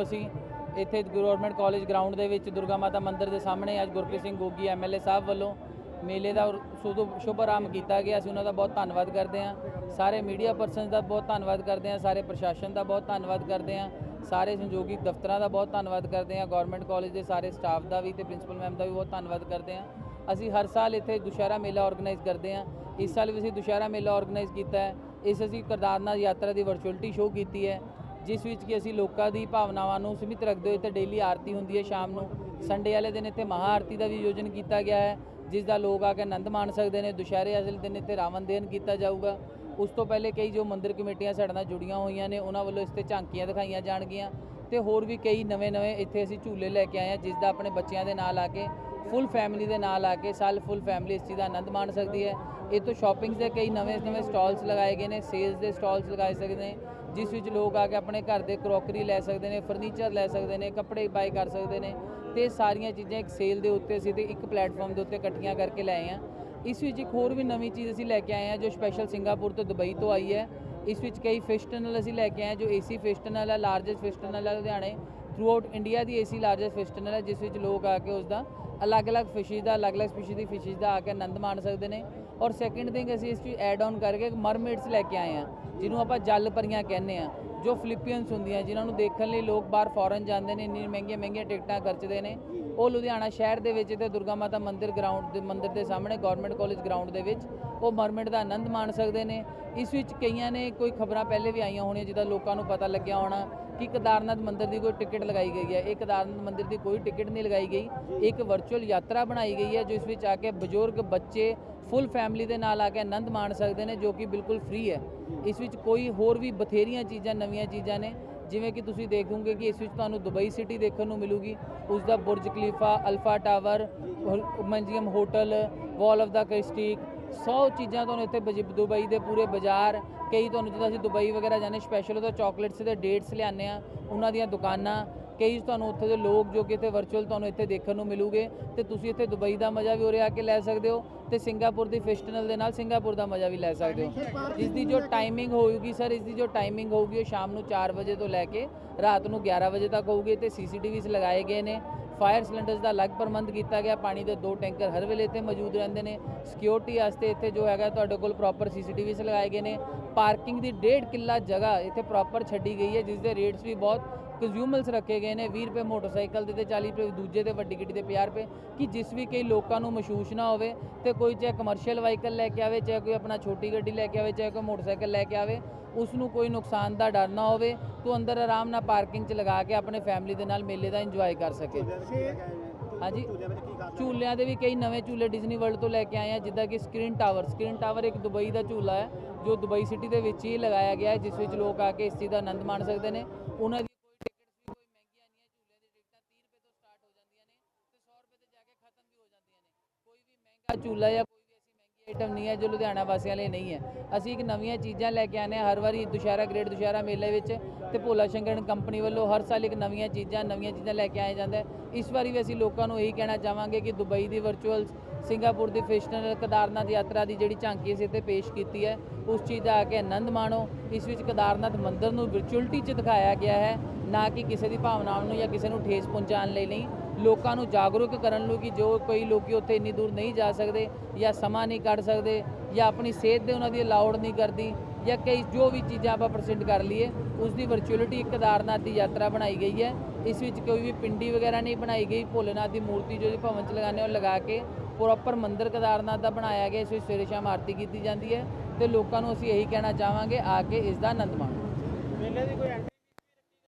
ਵੱਲੋਂ ਅਸੀਂ ਇੱਥੇ ਗਵਰਨਮੈਂਟ ਕਾਲਜ ਗਰਾਊਂਡ ਦੇ ਵਿੱਚ ਦੁਰਗਾ ਮਾਤਾ ਮੰਦਿਰ ਦੇ ਸਾਹਮਣੇ ਅੱਜ ਗੁਰਪ੍ਰੀਤ ਸਿੰਘ ਗੋਗੀ ਐਮਐਲਏ ਸਾਹਿਬ ਵੱਲੋਂ ਮੇਲੇ ਦਾ ਸ਼ੁਭ ਸ਼ੁਭ ਆਰੰਭ ਕੀਤਾ ਗਿਆ। ਅਸੀਂ ਉਹਨਾਂ ਦਾ ਬਹੁਤ ਧੰਨਵਾਦ ਕਰਦੇ ਹਾਂ। ਸਾਰੇ ਮੀਡੀਆ ਪਰਸਨਸ ਦਾ ਬਹੁਤ ਧੰਨਵਾਦ ਕਰਦੇ ਹਾਂ। ਸਾਰੇ ਪ੍ਰਸ਼ਾਸਨ ਦਾ ਬਹੁਤ ਧੰਨਵਾਦ ਕਰਦੇ ਹਾਂ। ਸਾਰੇ ਸੰਯੋਗੀ ਦਫ਼ਤਰਾਂ ਦਾ ਬਹੁਤ ਧੰਨਵਾਦ ਕਰਦੇ ਹਾਂ। ਗਵਰਨਮੈਂਟ ਕਾਲਜ ਦੇ ਸਾਰੇ ਸਟਾਫ ਦਾ ਵੀ ਤੇ ਪ੍ਰਿੰਸੀਪਲ ਮੈਮ ਦਾ ਵੀ ਬਹੁਤ ਧੰਨਵਾਦ ਕਰਦੇ ਹਾਂ। ਅਸੀਂ ਹਰ ਸਾਲ ਇੱਥੇ ਦੁਸ਼ਹਿਰਾ ਮੇਲਾ ਆਰਗੇਨਾਈਜ਼ ਕਰਦੇ ਹਾਂ। ਇਸ ਸਾਲ ਵੀ ਅਸੀਂ ਦੁਸ਼ਹਿਰਾ ਮੇਲਾ ਆਰਗੇਨਾਈਜ਼ ਕੀਤਾ ਹੈ। ਇਸ ਅਸੀਂ ਕਰਦਾਰਨਾਥ ਯਾਤਰਾ ਦੀ ਵਰਚੁਅਲਿਟੀ ਸ਼ੋਅ ਕੀਤੀ ਹੈ। ਜਿਸ ਵਿੱਚ ਕਿ ਅਸੀਂ ਲੋਕਾਂ ਦੀ ਭਾਵਨਾਵਾਂ ਨੂੰ ਸੀਮਿਤ ਰੱਖਦੇ ਹੋਏ ਇੱਥੇ ਡੇਲੀ ਆਰਤੀ ਹੁੰਦੀ ਹੈ ਸ਼ਾਮ ਨੂੰ। ਸੰਡੇ ਵਾਲੇ ਦਿਨ ਇੱਥੇ ਮਹਾ ਆਰਤੀ ਦਾ ਵੀ ਆਯੋਜਨ ਕੀਤਾ ਗਿਆ ਹੈ, ਜਿਸ ਦਾ ਲੋਕ ਆ ਕੇ ਆਨੰਦ ਮਾਣ ਸਕਦੇ ਨੇ। ਦੁਸ਼ਹਿਰੇ ਵਾਲੇ ਦਿਨ ਇੱਥੇ ਰਾਵਣ ਦੇਨ ਕੀਤਾ ਜਾਊਗਾ। ਉਸ ਤੋਂ ਪਹਿਲੇ ਕਈ ਜੋ ਮੰਦਿਰ ਕਮੇਟੀਆਂ ਸਾਡੇ ਨਾਲ ਜੁੜੀਆਂ ਹੋਈਆਂ ਨੇ, ਉਹਨਾਂ ਵੱਲੋਂ ਇਸ ਤੇ ਝਾਂਕੀਆਂ ਦਿਖਾਈਆਂ ਜਾਣਗੀਆਂ। ਤੇ ਹੋਰ ਵੀ ਕਈ ਨਵੇਂ-ਨਵੇਂ ਇੱਥੇ ਅਸੀਂ ਝੂਲੇ ਲੈ ਕੇ ਆਏ ਹਾਂ, ਜਿਸ ਦਾ ਆਪਣੇ ਬੱਚਿਆਂ ਦੇ ਨਾਲ ਆ ਕੇ ਫੁੱਲ ਫੈਮਿਲੀ ਦੇ ਨਾਲ ਆ ਕੇ ਸਾਲ ਫੁੱਲ ਫੈਮਿਲੀ ਇਸ ਚੀਜ਼ ਦਾ ਆਨੰਦ ਮਾਣ ਸਕਦੀ ਹੈ। ਇਹ ਤੋਂ ਸ਼ਾਪਿੰਗ ਦੇ ਕਈ ਨਵੇਂ-ਨਵੇਂ ਸਟਾਲਸ ਲਗਾਏ ਗਏ ਨੇ ਸੇਲਸ ਦੇ ਸਟਾਲਸ ਲਗਾਏ ਸਕਦੇ ਨੇ, ਜਿਸ ਵਿੱਚ ਲੋਕ ਆ ਕੇ ਆਪਣੇ ਘਰ ਦੇ ਕਰੋਕਰੀ ਲੈ ਸਕਦੇ ਨੇ ਫਰਨੀਚਰ ਲੈ ਸਕਦੇ ਨੇ, ਕੱਪੜੇ ਬਾਈ ਕਰ ਸਕਦੇ ਨੇ। ਤੇ ਇਹ ਸਾਰੀਆਂ ਚੀਜ਼ਾਂ ਇੱਕ ਸੇਲ ਦੇ ਉੱਤੇ ਅਸੀਂ ਤੇ ਇੱਕ ਪਲੇਟਫਾਰਮ ਦੇ ਉੱਤੇ ਇਕੱਠੀਆਂ ਕਰਕੇ ਲੈ ਆਏ ਹਾਂ। ਇਸ ਵਿੱਚ ਇੱਕ ਹੋਰ ਵੀ ਨਵੀਂ ਚੀਜ਼ ਅਸੀਂ ਲੈ ਕੇ ਆਏ ਹਾਂ, ਜੋ ਸਪੈਸ਼ਲ ਸਿੰਗਾਪੁਰ ਤੋਂ ਦੁਬਈ ਤੋਂ ਆਈ ਹੈ। ਇਸ ਵਿੱਚ ਕਈ ਫਿਸ਼ ਟਨਲ ਅਸੀਂ ਲੈ ਕੇ ਆਏ ਹਾਂ, ਜੋ ਏਸੀ ਫਿਸ਼ ਟਨਲ ਹੈ ਲਾਰਜੈਸਟ ਫਿਸ਼ ਟਨਲ ਹੈ ਲੁਧਿਆਣੇ। ਥਰੂ ਆਊਟ ਇੰਡੀਆ ਦੀ ਏਸੀ ਲਾਰਜੈਸਟ ਫਿਸ਼ ਟਨਲ ਹੈ ਜਿਸ ਵਿੱਚ ਲੋਕ ਆ ਕੇ ਉਸ ਦਾ ਅਲੱਗ-ਅਲੱਗ ਫਿਸ਼ਿਸ ਦਾ, ਅਲੱਗ-ਅਲੱਗ ਸਪੀਸ਼ੀਜ਼ ਦੀ ਫਿਸ਼ਿਸ ਦਾ ਆ ਕੇ ਆਨੰਦ ਮਾਣ ਸਕਦੇ ਨੇ। ਔਰ ਸੈਕਿੰਡ ਥਿੰਗ ਅਸੀਂ ਇਸ ਵਿੱਚ ਐਡ ਆਨ ਕਰਕੇ ਮਰਮੇਡਸ ਲੈ ਕੇ ਆਏ ਹਾਂ, ਜਿਹਨੂੰ ਆਪਾਂ ਜਲ ਪਰੀਆਂ ਕਹਿੰਦੇ ਆ ਜੋ ਫਿਲੀਪੀਅਨਸ ਹੁੰਦੀਆਂ, ਜਿਨ੍ਹਾਂ ਨੂੰ ਦੇਖਣ ਲਈ ਲੋਕ ਬਾਹਰ ਫੋਰਨ ਜਾਂਦੇ ਨੇ ਇੰਨੀ ਮਹਿੰਗੀਆਂ ਮਹਿੰਗੀਆਂ ਟਿਕਟਾਂ ਖਰਚਦੇ ਨੇ। ਉਹ ਲੁਧਿਆਣਾ ਸ਼ਹਿਰ ਦੇ ਵਿੱਚ ਤੇ ਦੁਰਗਾ ਮਾਤਾ ਮੰਦਿਰ ਗਰਾਊਂਡ ਦੇ, ਮੰਦਿਰ ਦੇ ਸਾਹਮਣੇ ਗਵਰਨਮੈਂਟ ਕਾਲਜ ਗਰਾਊਂਡ ਦੇ ਵਿੱਚ, ਉਹ ਮਰਮੇਡ ਦਾ ਆਨੰਦ ਮਾਣ ਸਕਦੇ ਨੇ। ਇਸ ਵਿੱਚ ਕਈਆਂ ਨੇ ਕੋਈ ਖਬਰਾਂ ਪਹਿਲੇ ਵੀ ਆਈਆਂ ਹੋਣੀਆਂ ਜਿਹਦਾ ਲੋਕਾਂ ਨੂੰ ਪਤਾ ਲੱਗਿਆ ਹੋਣਾ ਕਿ ਕੇਦਾਰਨਾਥ ਮੰਦਿਰ ਦੀ ਕੋਈ ਟਿਕਟ ਲਗਾਈ ਗਈ ਹੈ। ਇਹ ਕੇਦਾਰਨਾਥ ਮੰਦਿਰ ਦੀ ਕੋਈ ਟਿਕਟ ਨਹੀਂ ਲਗਾਈ ਗਈ। ਇੱਕ ਵਰਚੁਅਲ ਯਾਤਰਾ ਬਣਾਈ ਗਈ ਹੈ ਜੋ ਇਸ ਵਿੱਚ ਆ ਕੇ ਬਜ਼ੁਰਗ ਬੱਚੇ ਫੁੱਲ ਫੈਮਿਲੀ ਦੇ ਨਾਲ ਆ ਕੇ ਆਨੰਦ ਮਾਣ ਸਕਦੇ ਨੇ, ਜੋ ਕਿ ਬਿਲਕੁਲ ਫ੍ਰੀ ਹੈ। ਇਸ ਵਿੱਚ ਕੋਈ ਹੋਰ ਵੀ ਬਥੇਰੀਆਂ ਚੀਜ਼ਾਂ, ਨਵੀਆਂ ਚੀਜ਼ਾਂ ਨੇ ਜਿਵੇਂ ਕਿ ਤੁਸੀਂ ਦੇਖੋਗੇ ਕਿ ਇਸ ਵਿੱਚ ਤੁਹਾਨੂੰ ਦੁਬਈ ਸਿਟੀ ਦੇਖਣ ਨੂੰ ਮਿਲੂਗੀ, ਉਸ ਦਾ Burj Khalifa, alpha tower museum hotel, wall of ਦਾ ਕ੍ਰਿਸਟਿਕ 100 ਚੀਜ਼ਾਂ ਤੁਹਾਨੂੰ ਇੱਥੇ ਬਜ- ਦੁਬਈ ਦੇ ਪੂਰੇ ਬਾਜ਼ਾਰ, ਕਈ ਤੁਹਾਨੂੰ ਜਦੋਂ ਅਸੀਂ ਦੁਬਈ ਵਗੈਰਾ ਜਾਂਦੇ ਸਪੈਸ਼ਲ ਉਹਦਾ ਚਾਕਲੇਟਸ ਦੇ ਡੇਟਸ ਲਿਆਉਂਦੇ ਆ ਉਹਨਾਂ ਦੀਆਂ ਦੁਕਾਨਾਂ ਕਈ ਤੁਹਾਨੂੰ ਉੱਥੇ ਦੇ ਲੋਕ ਜੋ ਕਿ ਇੱਥੇ ਵਰਚੁਅਲ ਤੁਹਾਨੂੰ ਇੱਥੇ ਦੇਖਣ ਨੂੰ ਮਿਲੂਗੇ ਤੇ ਤੁਸੀਂ ਇੱਥੇ ਦੁਬਈ ਦਾ ਮਜ਼ਾ ਵੀ ਉਰੇ ਆ ਕੇ ਲੈ ਸਕਦੇ ਹੋ ਤੇ ਸਿੰਗਾਪੁਰ ਦੀ ਫਿਸ਼ ਦੇ ਨਾਲ ਸਿੰਗਾਪੁਰ ਦਾ ਮਜ਼ਾ ਵੀ ਲੈ ਸਕਦੇ ਹੋ। ਇਸ ਦੀ ਜੋ ਟਾਈਮਿੰਗ ਹੋਊਗੀ ਸਰ ਇਸ ਦੀ ਜੋ ਟਾਈਮਿੰਗ ਹੋਊਗੀ ਉਹ ਸ਼ਾਮ ਨੂੰ 4 ਵਜੇ ਤੋਂ ਲੈ ਕੇ ਰਾਤ ਨੂੰ 11 ਵਜੇ ਤੱਕ ਹੋਊਗੀ ਤੇ ਸੀਸੀਟੀਵੀਸ ਲਗਾਏ ਗਏ ਨੇ। ਫਾਇਰ ਸਿਲੰਡਰਸ ਦਾ ਅਲੱਗ ਪ੍ਰਬੰਧ ਕੀਤਾ ਗਿਆ, ਪਾਣੀ ਦੇ ਦੋ ਟੈਂਕਰ ਹਰ ਵੇਲੇ ਇੱਥੇ ਮੌਜੂਦ ਰਹਿੰਦੇ ਨੇ। ਸਿਕਿਉਰਿਟੀ ਵਾਸਤੇ ਇੱਥੇ ਜੋ ਹੈਗਾ ਤੁਹਾਡੇ ਕੋਲ ਪ੍ਰੋਪਰ ਸੀਸੀਟੀਵੀਸ ਲਗਾਏ ਗਏ ਨੇ। ਪਾਰਕਿੰਗ ਦੀ ਡੇਢ ਕਿੱਲਾ ਜਗ੍ਹਾ ਇੱਥੇ ਪ੍ਰੋਪਰ ਛੱਡੀ ਗਈ ਹੈ ਜਿਸ ਦੇ ਰੇਟਸ ਵੀ ਬਹੁਤ ਕੰਜ਼ਿਊਮਰਸ ਰੱਖੇ ਗਏ ਨੇ 20 ਰੁਪਏ ਮੋਟਰਸਾਈਕਲ ਦੇ ਤੇ 40 ਰੁਪਏ ਦੂਜੇ ਤੇ ਵੱਡੀ ਗੱਡੀ ਦੇ 50 ਰੁਪਏ, ਕਿ ਜਿਸ ਵੀ ਕਈ ਲੋਕਾਂ ਨੂੰ ਮਹਿਸੂਸ ਨਾ ਹੋਵੇ, ਤੇ ਕੋਈ ਚਾਹੇ ਕਮਰਸ਼ੀਅਲ ਵਾਹੀਕਲ ਲੈ ਕੇ ਆਵੇ, ਚਾਹੇ ਕੋਈ ਆਪਣਾ ਛੋਟੀ ਗੱਡੀ ਲੈ ਕੇ ਆਵੇ, ਚਾਹੇ ਕੋਈ ਮੋਟਰਸਾਈਕਲ ਲੈ ਕੇ ਆਵੇ, ਉਸ ਨੂੰ ਕੋਈ ਨੁਕਸਾਨ ਦਾ ਡਰ ਨਾ ਹੋਵੇ, ਤੋਂ ਅੰਦਰ ਆਰਾਮ ਨਾਲ ਪਾਰਕਿੰਗ 'ਚ ਲਗਾ ਕੇ ਆਪਣੇ ਫੈਮਿਲੀ ਦੇ ਨਾਲ ਮੇਲੇ ਦਾ ਇੰਜੋਏ ਕਰ ਸਕੇ। ਹਾਂਜੀ। ਝੂਲਿਆਂ ਦੇ ਵੀ ਕਈ ਨਵੇਂ ਝੂਲੇ ਡਿਜ਼ਨੀ ਵਰਲਡ ਤੋਂ ਲੈ ਕੇ ਆਏ ਆ, ਜਿੱਦਾਂ ਕਿ ਸਕਰੀਨ ਟਾਵਰ ਸਕਰੀਨ ਟਾਵਰ ਇੱਕ ਦੁਬਈ ਦਾ ਝੂਲਾ ਹੈ, ਜੋ ਦੁਬਈ ਸਿਟੀ ਦੇ ਵਿੱਚ ਹੀ ਲਗਾਇਆ ਗਿਆ ਹੈ, ਜਿਸ ਵਿੱਚ ਲੋਕ ਆ ਕੇ ਇਸ ਚੀਜ਼ ਦਾ ਆਨੰਦ ਮਾਣ ਸਕਦੇ ਨੇ। ਉਹਨਾਂ ਦੀ ਕੋਈ ਟਿਕਟਸ ਵੀ ਕੋਈ ਮਹਿੰਗੀਆਂ ਨਹੀਂ ਹੈ ਝੂਲੇ ਦੀ ਟਿਕਟਾਂ 30 ਰੁਪਏ ਤੋਂ ਸਟਾਰਟ ਹੋ ਜਾਂਦੀਆਂ ਨੇ ਤੇ 100 ਰੁਪਏ ਤੇ ਜਾ ਕੇ ਖਤਮ ਵੀ ਹੋ ਜਾਂਦੀਆਂ ਨੇ ਕੋਈ ਵੀ ਮਹਿੰਗਾ ਝੂਲਾ ਜਾਂ ਕੋਈ ਵੀ ਐਸੀ ਮਹਿੰਗੀ ਆਈਟਮ ਨਹੀਂ ਹੈ, ਜੋ ਲੁਧਿਆਣਾ ਵਾਸੀਆਂ ਲਈ ਨਹੀਂ ਹੈ। ਅਸੀਂ ਇੱਕ ਨਵੀਆਂ ਚੀਜ਼ਾਂ ਲੈ ਕੇ ਆਨੇ ਹਾਂ, ਹਰ ਵਾਰੀ ਦੁਸ਼ਹਿਰਾ, ਗ੍ਰੇਟ ਦੁਸ਼ਹਿਰਾ ਮੇਲੇ ਵਿੱਚ ਤੇ ਭੋਲਾ ਸ਼ੰਕਰ ਕੰਪਨੀ ਵੱਲੋਂ ਹਰ ਸਾਲ ਇੱਕ ਨਵੀਆਂ ਚੀਜ਼ਾਂ ਨਵੀਆਂ ਚੀਜ਼ਾਂ ਲੈ ਕੇ ਆਏ ਜਾਂਦਾ ਇਸ ਵਾਰੀ ਵੀ ਅਸੀਂ ਲੋਕਾਂ ਨੂੰ ਇਹੀ ਕਹਿਣਾ ਚਾਹਾਂਗੇ ਕਿ ਦੁਬਈ ਦੀ ਵਰਚੁਅਲ ਸਿੰਗਾਪੁਰ ਦੀ ਫਿਸ਼ਨਲ ਕੇਦਾਰਨਾਥ ਯਾਤਰਾ ਦੀ ਜਿਹੜੀ ਝਾਂਕੀ ਅਸੀਂ ਇੱਥੇ ਪੇਸ਼ ਕੀਤੀ ਹੈ, ਉਸ ਚੀਜ਼ ਦਾ ਆ ਕੇ ਆਨੰਦ ਮਾਣੋ। ਇਸ ਵਿੱਚ ਕੇਦਾਰਨਾਥ ਮੰਦਿਰ ਨੂੰ ਵਰਚੁਅਲਿਟੀ 'ਚ ਦਿਖਾਇਆ ਗਿਆ ਹੈ, ਨਾ ਕਿ ਕਿਸੇ ਦੀ ਭਾਵਨਾਵਾਂ ਨੂੰ ਜਾਂ ਕਿਸੇ ਨੂੰ ਠੇਸ ਪਹੁੰਚਾਉਣ ਲਈ ਨਹੀਂ। ਲੋਕਾਂ ਨੂੰ ਜਾਗਰੂਕ ਕਰਨ ਲਈ ਕਿ ਜੋ ਕੋਈ ਲੋਕੀ ਉੱਥੇ ਇੰਨੀ ਦੂਰ ਨਹੀਂ ਜਾ ਸਕਦੇ ਜਾਂ ਸਮਾਂ ਨਹੀਂ ਕੱਢ ਸਕਦੇ ਜਾਂ ਆਪਣੀ ਸਿਹਤ ਦੇ ਉਹਨਾਂ ਦੀ ਅਲਾਉਡ ਨਹੀਂ ਕਰਦੀ ਜਾਂ ਕਈ ਜੋ ਵੀ ਚੀਜ਼ਾਂ ਆਪਾਂ ਪ੍ਰਸਿੱਧ ਕਰ ਲਈਏ ਉਸ ਦੀ ਵਰਚੁਅਲਿਟੀ ਇੱਕ ਕੇਦਾਰਨਾਥ ਦੀ ਯਾਤਰਾ ਬਣਾਈ ਗਈ ਹੈ। ਇਸ ਵਿੱਚ ਕੋਈ ਵੀ ਪਿੰਡੀ ਵਗੈਰਾ ਨਹੀਂ ਬਣਾਈ ਗਈ। ਭੋਲੇਨਾਥ ਦੀ ਮੂਰਤੀ ਜੋ ਜੀ ਭਵਨ ਚ ਲਗਾਉਂਦੇ ਉਹ ਲਗਾ ਕੇ ਪ੍ਰੋਪਰ ਮੰਦਿਰ ਕੇਦਾਰਨਾਥ ਦਾ ਬਣਾਇਆ ਗਿਆ। ਇਸ ਵਿੱਚ ਸਵੇਰੇ ਸ਼ਾਮ ਆਰਤੀ ਕੀਤੀ ਜਾਂਦੀ ਹੈ ਤੇ ਲੋਕਾਂ ਨੂੰ ਅਸੀਂ ਇਹੀ ਕਹਿਣਾ ਚਾਹਾਂਗੇ, ਆ ਕੇ ਇਸ ਦਾ ਆਨੰਦ ਮਾਣੋ। ਮੇਲੇ ਦੀ ਕੋਈ